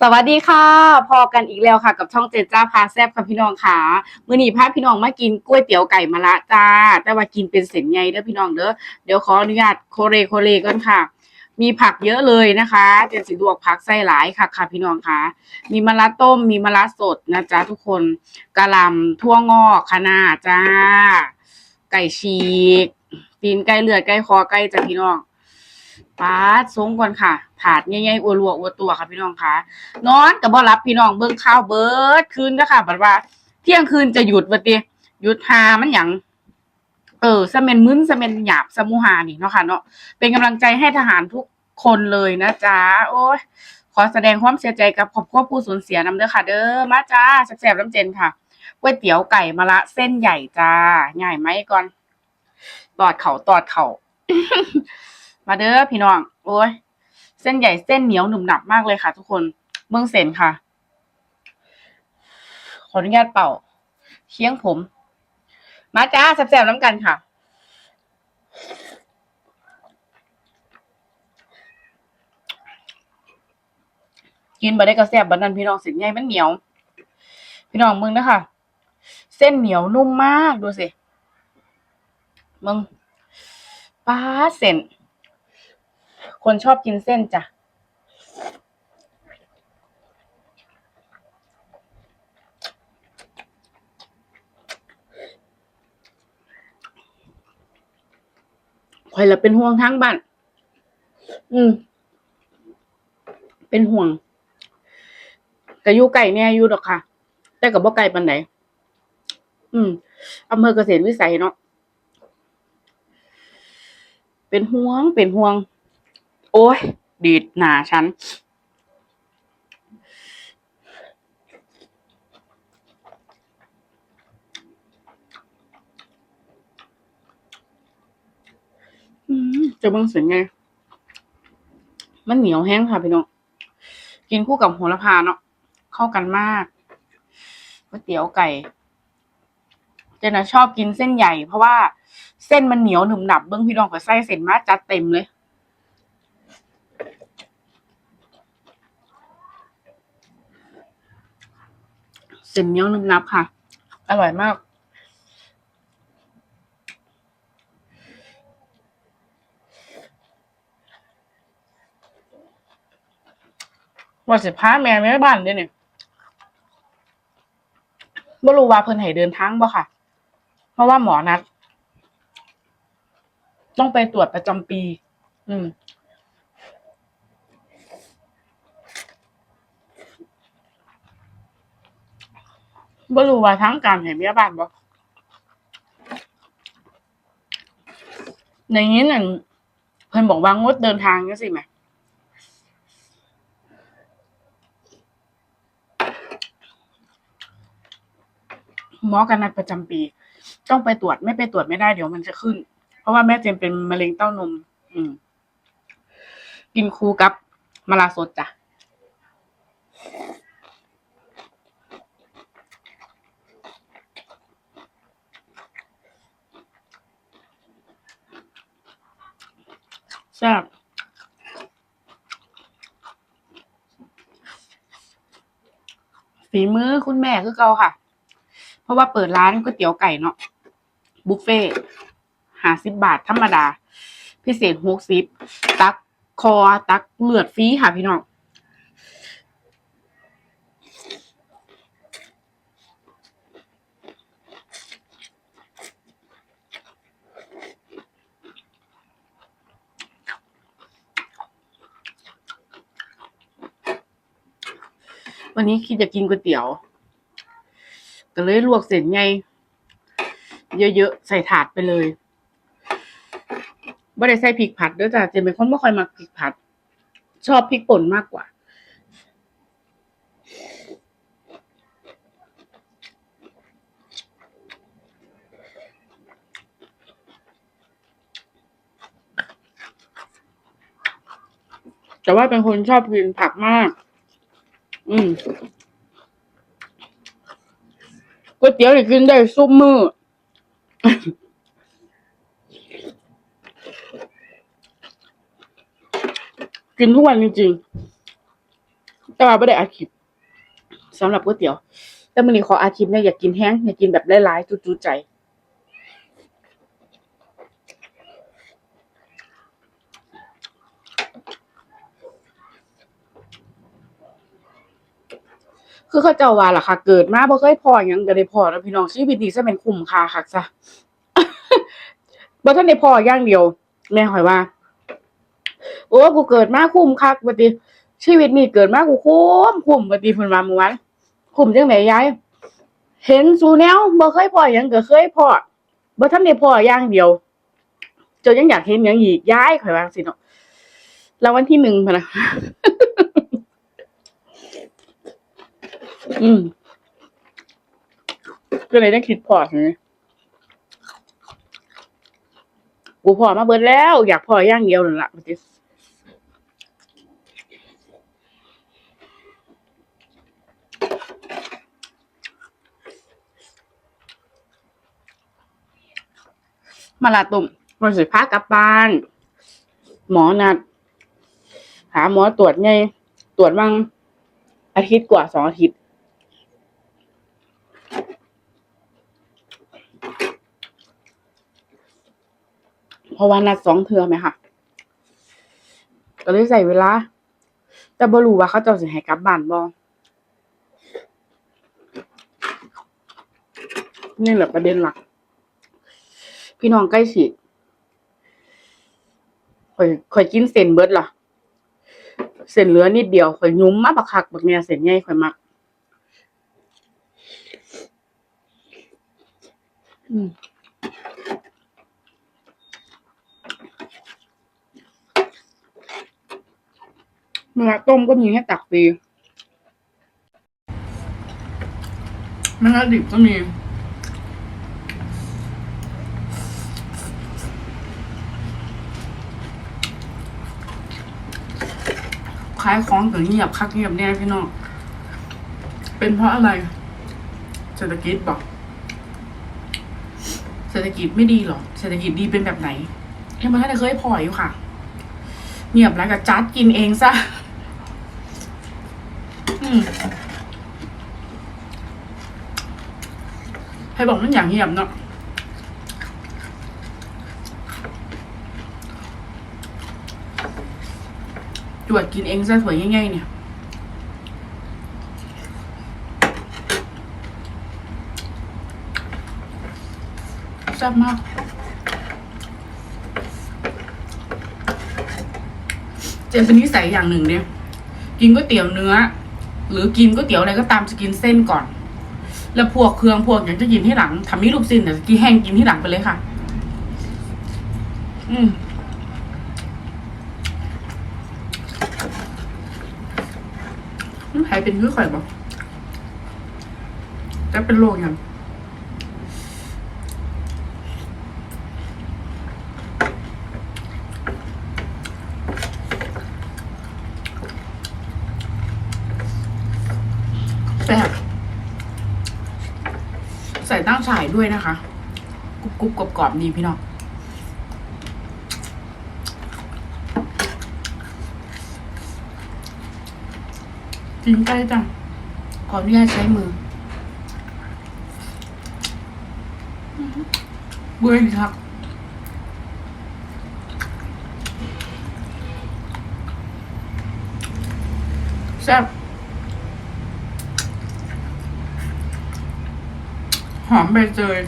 สวัสดีค่ะ พอกันอีกแล้วค่ะ กับช่องเจนจ้าพาแซบค่ะพี่น้องค่ะมื้อนี้พาพี่น้องมากินก๋วยเตี๋ยวไก่มะละจ้า แต่ว่ากินเป็นเส้นใหญ่เด้อพี่น้องเด้อเดี๋ยวขออนุญาตโคเรโคเรก่อนค่ะ มีผักเยอะเลยนะคะเจนสิลวกผักไส้หลายค่ะค่ะพี่น้องค่ะ มีมะละต้มมีมะละสดนะจ๊ะทุกคนกะหล่ำทั่วงอกคะน้าจ้า ไก่ฉีกตีนไก่เลือดไก่คอไก่จ้ะพี่น้อง ปาดซงก่อนค่ะ ถาดใหญ่ๆอวรัวอวตัวค่ะพี่น้องค่ะ นอนกับบ่รับพี่น้องเบิ่งข้าวเบิดคืนเด้อค่ะบัดว่า เที่ยงคืนจะหยุดว่าติหยุดหามันหยังเออสเมนมึนสเมนหยาบสมูหานี่เนาะค่ะเนาะเป็นกำลังใจให้ทหารทุกคนเลยนะจ๊ะโอ้ยขอแสดงความเสียใจกับครอบครัวผู้สูญเสียนำเด้อค่ะ เด้อมาจ้าแซ่บๆน้ำเจนค่ะก๋วยเตี๋ยวไก่มะละเส้นใหญ่จ้าใหญ่ไหมก่อนตอดเข่าตอดเข่า มาเด้อพี่น้อง โอ้ย เส้นใหญ่เส้นเหนียวหนุ่มหนับมากเลยค่ะ ทุกคนเมืองเซนค่ะ ขออนุญาตเป่าเคียงผม มาจ้าแซ่บๆน้ำกันค่ะ กินบะได้กระแซบบันนั้นพี่น้องเส้นใหญ่มันเหนียว พี่น้องมึงนะคะเส้นเหนียวนุ่มมากดูสิมึงป้าเส้น คนชอบกินเส้นจ้ะข่อยละเป็นห่วงทั้งบ้าน อืม เป็นห่วงก็อยู่ไก่เนี่ยอยู่ดอกค่ะ แต่กับบ่ไก่ปานไหน อืมอำเภอเกษตรวิสัยเนาะ เป็นห่วง เป็นห่วง โอ้ย ดีดหนาฉันอืมจะเบิ่งสวยไง มันเหนียวแห้งค่ะพี่น้อง กินคู่กับโหระพาเนาะ เข้ากันมากก๋วยเตี๋ยวไก่เจนนะชอบกินเส้นใหญ่ เพราะว่าเส้นมันเหนียวหนึบหนับเบิ้งพี่น้องก็ใส่เส้นมาจัดเต็มเลย เส้นเนียวนึบหนับค่ะ อร่อยมาก ว่าสิพาแม่แม่บ้านเด้เนี่ยบ่รู้ว่าเพิ่นให้เดินทางบ่ค่ะ เพราะว่าหมอนัด ต้องไปตรวจประจำปี อืม บ่รู้ว่าทางการให้แม่บ้านบ่ในนี้นั่นเพิ่นบอกว่างดเดินทางจังซี่แหมหมอกันนัดประจำปี ต้องไปตรวจไม่ไปตรวจไม่ได้เดี๋ยวมันจะขึ้น เพราะว่าแม่เจมเป็นมะเร็งเต้านม อืม กินคูกับมะลาสดจ้ะแซ่บฝีมือคุณแม่คือเก่าค่ะ เพราะว่าเปิดร้านก๋วยเตี๋ยวไก่เนาะบุฟเฟ่ห้าสิบบาทธรรมดา พิเศษหกสิบตักคอตักเลือดฟรีค่ะพี่น้อง วันนี้คิดจะกินก๋วยเตี๋ยว ก็เลยลวกเส้นไงเยอะๆ ใส่ถาดไปเลยไม่ได้ใส่พริกผัดด้วยจ้ะเจนเป็นคนไม่ค่อยมักพริกผัด ชอบพริกป่นมากกว่า แต่ว่าเป็นคนชอบกินผักมาก อืมก๋วยเตี๋ยวนี่กินได้ซุปมือกินทุกวันจริงๆ แต่ว่าไม่ได้อาคิปสำหรับก๋วยเตี๋ยว แต่มื้อนี้ขออาคิปเนี่ยอยากกินแห้งอยากกินแบบหลายๆจุๆใจ คือเขาเจ้าว่าล่ะค่ะ เกิดมาบ่เคยพอหยังก็ได้พอแล้วพี่น้องชีวิตนี้ซะเป็นคุ้มค่าคักซะบ่ทันได้พออย่างเดียว แม่หอยว่า โอ้กูเกิดมาคุ้มคักว่าติชีวิตนี้เกิดมากูคุ้มคุ้มว่าติเพิ่นว่าเมื่อวานคุ้มจังไดยายเห็นสู่แนวบ่เคยพอหยังก็เคยพอบ่ทันได้พออย่างเดียวเจ้ายังอยากเห็นหยังอีกย้ายข่อยว่าจังซี่เนาะรางวัลที่หนึ่งพะนะ อืมก็เลยได้คิดพอร์ตไงกูพอมาเบิดแล้ว อยากพอย่างเดียวนั่นละมื่อกี้มาลาตุ่มวันสุดพากลับบ้าน หมอนัด หาหมอตรวจไง ตรวจบ้างอาทิตย์กว่าสองอาทิตย์ เพราะว่านัดสองเทือไหมค่ะก็เลยใส่เวลา แต่บ่รู้ว่าเขาเจ้าสิให้กลับบ้านบ่นี่แหละประเด็นหลัก พี่น้องใกล้ฉีดข่อยข่อยกินเส้นเบิดล่ะ เส้นเหลือนิดเดียวข่อยยุ้มมาบักคักบักเนี่ยเส้นใหญ่ข่อยมัก อืม เนื้อต้มก็มีให้ตักฟรีเนื้อดิบก็มี ขายของถึงเงียบคักเงียบแน่พี่น้อง เป็นเพราะอะไร เศรษฐกิจบอก เศรษฐกิจไม่ดีหรอ เศรษฐกิจดีเป็นแบบไหนยังไม่ได้เคยพออยู่ค่ะเงียบแล้วก็จัดกินเองซะ ให้บอกมันอย่างเงียบเนาะจวดกินเองซะสวยง่ายๆเนี่ยแซ่บมากเจนเป็นนิสัยอย่างหนึ่งเนี่ยกินก๋วยเตี๋ยวเนื้อ หรือกินก๋วยเตี๋ยวอะไรก็ตามจะกินเส้นก่อน แล้วพวกเครื่องพวกอย่างจะกินที่หลังทำมีลูกซิ้นแต่ยกินแห้งกินที่หลังไปเลยค่ะ อืมมันใครเป็นคือข่อยบอกจะเป็นโรคยังแซ่บใส่ตั้งฉาย ด้วยนะคะกรุบกรุบกรอบกรอบดีพี่น้องกินใกล้จัง ขออนุญาตใช้มือเบื่อดีครับแซ่บ หอมใบเตย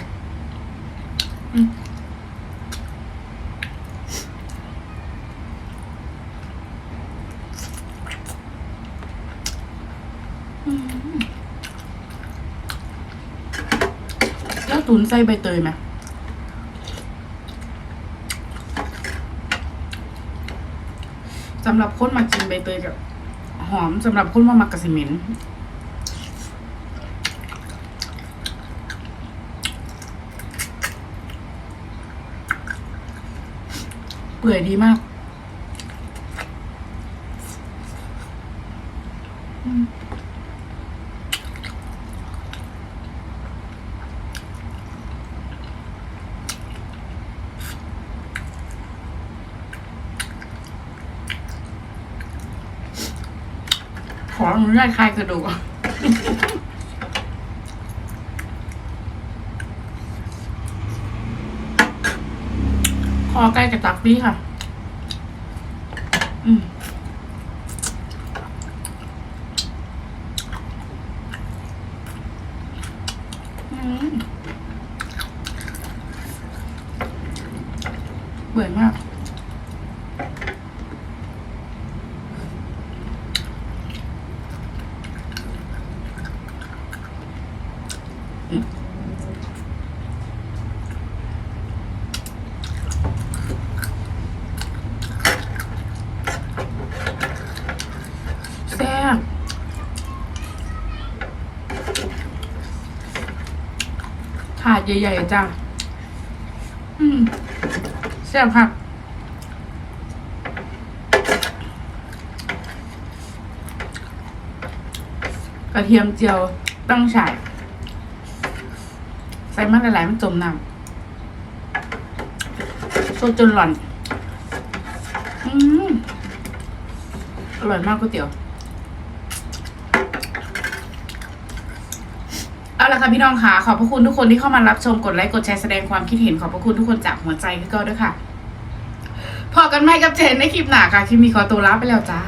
แล้วตุนใส่ใบเตยไหมสำหรับคนมากินใบเตยกับหอมสำหรับคนมามักกะสิเหม็น เปื่อยดีมากอืมขออนุญาตคลายกระดูก พอใกล้กับตักนี้ค่ะ อืม อืมเบื่อมาก แซ่บ ถาดใหญ่ๆจ้ะอืมแซ่บค่ะกระเทียมเจียวต้องใส่ใส่มันหลายๆมันจมน้ำโซจนหล่อน อืมอร่อยมากก๋วยเตี๋ยว เอาละค่ะพี่น้องค่ะขอบพระคุณทุกคนที่เข้ามารับชมกดไลค์กดแชร์แสดงความคิดเห็นขอบพระคุณทุกคนจากหัวใจก็ด้วยค่ะพอกันไหมกับเจนในคลิปหน้าค่ะคลิปมีขอตัวลาไปแล้วจ้า